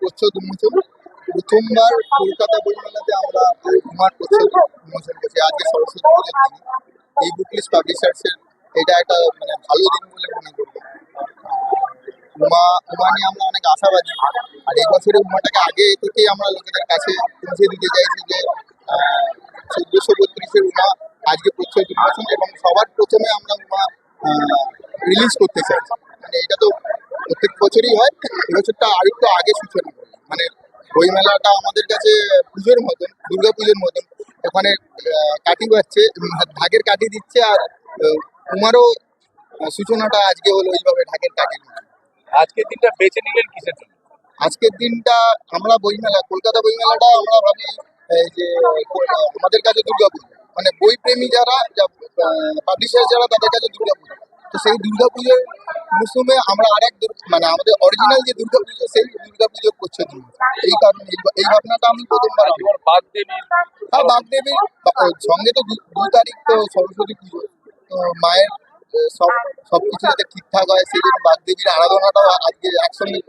প্রচ্ছদ উন্মোচন প্রথমবার কলকাতা বইমেলাতে আমরা কুমার প্রচ্ছদ উন্মোচন করছি আজকে সরস্বতী পুজোর দিন, এই বুকলিস পাবলিশার্সের এটা একটা মানে ভালো দিন বলে মনে করি উমা উমা নিয়ে আমরা অনেক আশাবাদী। আর এই বছরে উমাটাকে আগে থেকেই আমরা লোকেদের কাছে পৌঁছে দিতে চাইছি যে চোদ্দশো বত্রিশের উমা আজকে প্রচ্ছদ উন্মোচন এবং সবার প্রথমে আমরা উমা রিলিজ করতে চাইছি। মানে এটা তো প্রত্যেক বছরই হয় এবছরটা আরেকটু আগে সূচনা মানে বইমেলাটা আমাদের কাছে পুজোর মতন দুর্গা পুজোর মতন। ওখানে বাজছে উম, ঢাকের কাঠি দিচ্ছে আর তোমারও সূচনাটা আজকে হলো ওইভাবে ঢাকের দিয়ে। আজকের দিনটা বেছে নিলেন কিসের জন্য? আজকের দিনটা আমরা বইমেলা কলকাতা বইমেলাটা আমরা ভাবি এই যে আমাদের কাছে দুর্গাপুজো মানে বই প্রেমী যারা পাবলিশার যারা তাদের কাছে দুর্গাপুজো তো সেই দুর্গাপুজোর মৌসুমে আমরা আরেক মানে আমাদের অরিজিনাল যে দুর্গা পুজো সেই দুর্গাপুজো করছে দিন এই কারণে এই- ভাবনাটা আমি প্রথমবার হ্যাঁ বাগদেবীর বা- সঙ্গে তো দু- দুই তারিখ তো সরস্বতী পুজো। তো মায়ের সব সব কিছু যাতে ঠিকঠাক হয় সেই জন্য বাগদেবীর আরাধনাটাও আজকে একসঙ্গে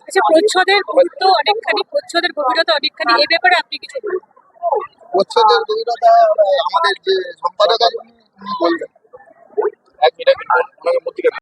আচ্ছা প্রচ্ছদের গুরুত্ব অনেকখানি প্রচ্ছদের গভীরতা অনেকখানি এ ব্যাপারে আপনি কিছু বলুন। প্রচ্ছদের গভীরতা আমাদের যে সম্পাদক আছেন উনি বলবেন